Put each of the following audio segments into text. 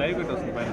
Live పెట్టి వస్తుంది పైన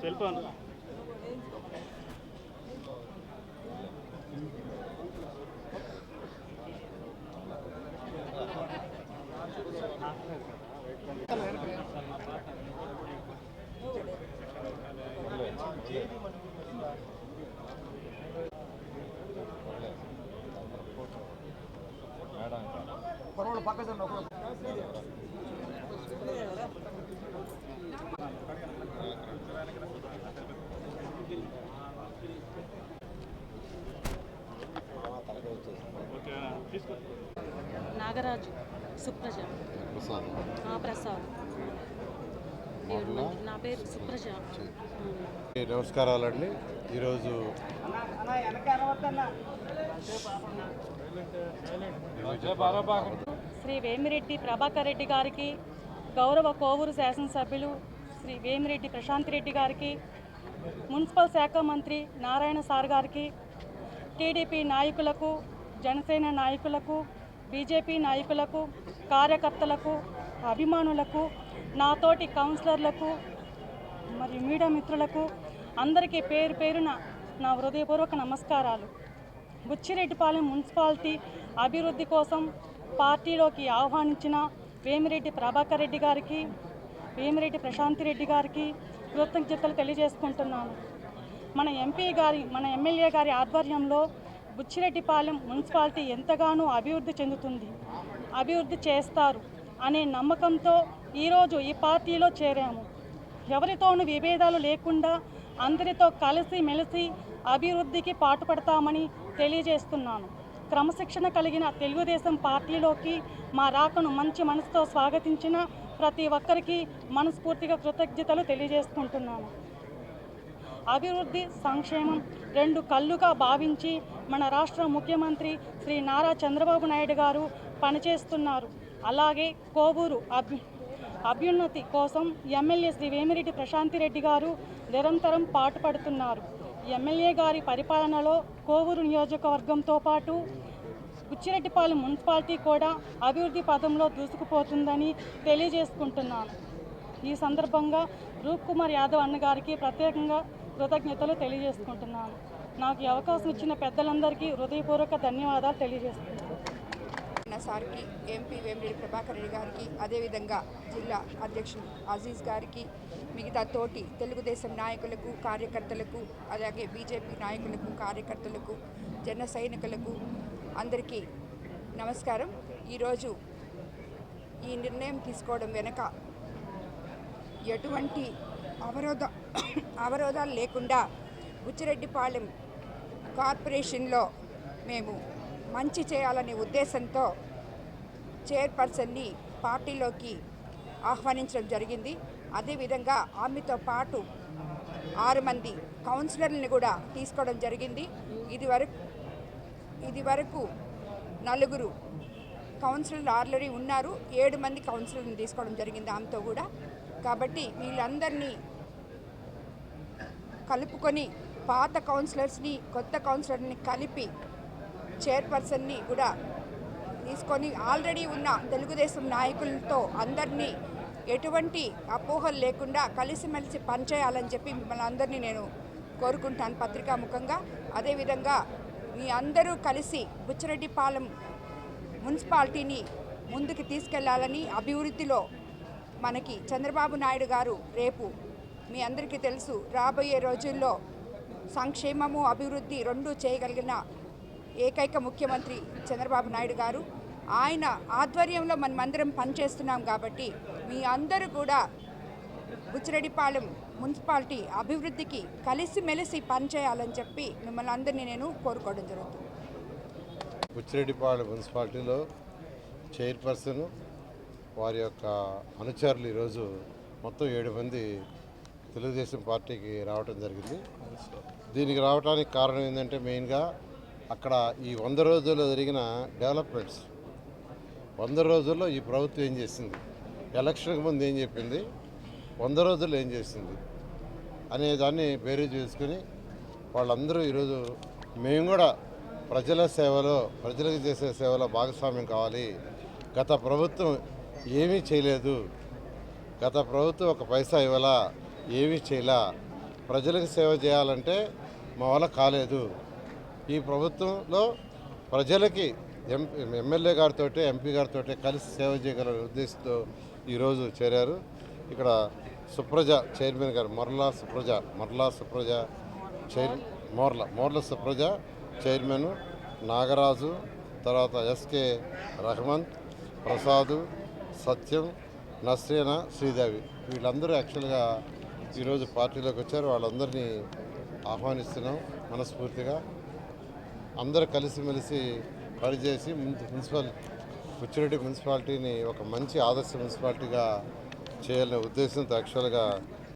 సెల్ ఫోన్ మేడం ఓకేనా తీసుకో Nagaraju Supraja. Prasad. మంది నా పేరు సుప్రజ ఉమ్. నమస్కారాలండి ఈరోజు శ్రీ వేమిరెడ్డి ప్రభాకర్ రెడ్డి గారికి గౌరవ కోవూరు శాసనసభ్యులు శ్రీ వేమిరెడ్డి ప్రశాంత్ రెడ్డి గారికి మున్సిపల్ శాఖ మంత్రి నారాయణ సార్ గారికి టీడీపీ నాయకులకు జనసేన నాయకులకు బీజేపీ నాయకులకు కార్యకర్తలకు అభిమానులకు నాతోటి కౌన్సిలర్లకు మరియు మీడియా మిత్రులకు అందరికీ పేరు పేరున నా హృదయపూర్వక నమస్కారాలు. బుచ్చిరెడ్డిపాలెం మున్సిపాలిటీ అభివృద్ధి కోసం పార్టీలోకి ఆహ్వానించిన వేమిరెడ్డి ప్రభాకర్ రెడ్డి గారికి వేమిరెడ్డి ప్రశాంతి రెడ్డి గారికి కృతజ్ఞతలు తెలియజేసుకుంటున్నాను. మన ఎంపీ గారి మన ఎమ్మెల్యే గారి ఆధ్వర్యంలో బుచ్చిరెడ్డిపాలెం మున్సిపాలిటీ ఎంతగానో అభివృద్ధి చెందుతుంది అభివృద్ధి చేస్తారు అనే నమ్మకంతో ఈరోజు ఈ పార్టీలో చేరాము. ఎవరితోనూ విభేదాలు లేకుండా అందరితో కలిసి మెలిసి అభివృద్ధికి పాటుపడతామని తెలియజేస్తున్నాను. క్రమశిక్షణ కలిగిన తెలుగుదేశం పార్టీలోకి మా రాకను మంచి మనసుతో స్వాగతించిన ప్రతి ఒక్కరికి మనస్ఫూర్తిగా కృతజ్ఞతలు తెలియజేసుకుంటున్నాను. అభివృద్ధి సంక్షేమం రెండు కళ్ళుగా భావించి మన రాష్ట్ర ముఖ్యమంత్రి శ్రీ నారా చంద్రబాబు నాయుడు గారు పనిచేస్తున్నారు. అలాగే కోవూరు అభి అభ్యున్నతి కోసం ఎమ్మెల్యే శ్రీ వేమిరెడ్డి ప్రశాంతి రెడ్డి గారు నిరంతరం పాటుపడుతున్నారు ఎమ్మెల్యే గారి పరిపాలనలో కోవూరు నియోజకవర్గంతో పాటు బుచ్చిరెడ్డిపాలెం మున్సిపాలిటీ కూడా అభివృద్ధి పదంలో దూసుకుపోతుందని తెలియజేసుకుంటున్నాను. ఈ సందర్భంగా రూప్ కుమార్ యాదవ్ అన్నగారికి ప్రత్యేకంగా కృతజ్ఞతలు తెలియజేసుకుంటున్నాను. నాకు ఈ అవకాశం ఇచ్చిన పెద్దలందరికీ హృదయపూర్వక ధన్యవాదాలు తెలియజేస్తున్నాను. అన్న సార్కి ఎంపీ వేమిరెడ్డి ప్రభాకర్ రెడ్డి గారికి అదేవిధంగా జిల్లా అధ్యక్షులు అజీజ్ గారికి మిగతా తోటి తెలుగుదేశం నాయకులకు కార్యకర్తలకు అలాగే బీజేపీ నాయకులకు కార్యకర్తలకు జన సైనికులకు అందరికీ నమస్కారం. ఈరోజు ఈ నిర్ణయం తీసుకోవడం వెనక ఎటువంటి అవరోధ అవరోధాలు లేకుండా బుచ్చిరెడ్డిపాలెం కార్పొరేషన్లో మేము మంచి చేయాలనే ఉద్దేశంతో చైర్పర్సన్ని పార్టీలోకి ఆహ్వానించడం జరిగింది. అదేవిధంగా ఆమెతో పాటు ఆరు మంది కౌన్సిలర్ని కూడా తీసుకోవడం జరిగింది. ఇది వరకు ఇది వరకు నలుగురు కౌన్సిలర్లు ఆల్రెడీ ఉన్నారు. ఏడు మంది కౌన్సిలర్ని తీసుకోవడం జరిగింది ఆమెతో కూడా. కాబట్టి వీళ్ళందరినీ కలుపుకొని పాత కౌన్సిలర్స్ని కొత్త కౌన్సిలర్ని కలిపి చైర్పర్సన్ని కూడా తీసుకొని ఆల్రెడీ ఉన్న తెలుగుదేశం నాయకులతో అందరినీ ఎటువంటి అపోహలు లేకుండా కలిసిమెలిసి పనిచేయాలని చెప్పి మిమ్మల్ని అందరినీ నేను కోరుకుంటాను పత్రికాముఖంగా అదేవిధంగా మీ అందరూ కలిసి బుచ్చిరెడ్డిపాలెం మున్సిపాలిటీని ముందుకు తీసుకెళ్ళాలని అభివృద్ధిలో మనకి చంద్రబాబు నాయుడు గారు రేపు మీ అందరికీ తెలుసు రాబోయే రోజుల్లో సంక్షేమము అభివృద్ధి రెండు చేయగలిగిన ఏకైక ముఖ్యమంత్రి చంద్రబాబు నాయుడు గారు. ఆయన ఆధ్వర్యంలో మనమందరం పనిచేస్తున్నాం కాబట్టి మీ అందరూ కూడా బుచ్చిరెడ్డిపాలెం మున్సిపాలిటీ అభివృద్ధికి కలిసిమెలిసి పనిచేయాలని చెప్పి మిమ్మల్ని అందరినీ నేను కోరుకోవడం జరుగుతుంది. బుచ్చిరెడ్డిపాలెం మున్సిపాలిటీలో చైర్పర్సన్ వారి యొక్క అనుచరులు ఈరోజు మొత్తం ఏడు మంది తెలుగుదేశం పార్టీకి రావటం జరిగింది. దీనికి రావడానికి కారణం ఏంటంటే మెయిన్గా అక్కడ ఈ వంద రోజుల్లో జరిగిన డెవలప్మెంట్స్. వంద రోజుల్లో ఈ ప్రభుత్వం ఏం చేసింది? ఎలక్షన్కి ముందు ఏం చెప్పింది? వంద రోజుల్లో ఏం చేసింది? అనే దాన్ని బేరీ చేసుకుని వాళ్ళందరూ ఈరోజు మేము కూడా ప్రజల సేవలో ప్రజలకు చేసే సేవలో భాగస్వామ్యం కావాలి. గత ప్రభుత్వం ఏమీ చేయలేదు. గత ప్రభుత్వం ఒక పైసా ఇవ్వాలా? ఏమీ చేయలా? ప్రజలకు సేవ చేయాలంటే మా వల్ల కాలేదు. ఈ ప్రభుత్వంలో ప్రజలకి ఎం ఎమ్మెల్యే గారితో ఎంపీ గారితో కలిసి సేవ చేయగల ఉద్దేశంతో ఈరోజు చేరారు. ఇక్కడ Supraja chairman garu Morla Supraja Marla Supraja chair Morla Morla Supraja chairman Nagaraju తర్వాత ఎస్కే రహమంత్ ప్రసాదు సత్యం నస్రీన శ్రీదేవి. వీళ్ళందరూ యాక్చువల్గా ఈరోజు పార్టీలోకి వచ్చారు. వాళ్ళందరినీ ఆహ్వానిస్తున్నాం మనస్ఫూర్తిగా. అందరూ కలిసిమెలిసి పనిచేసి మున్సిపల్ పుచ్చిరెడ్డి మున్సిపాలిటీని ఒక మంచి ఆదర్శ మున్సిపాలిటీగా చేయాలనే ఉద్దేశంతో యాక్చువల్గా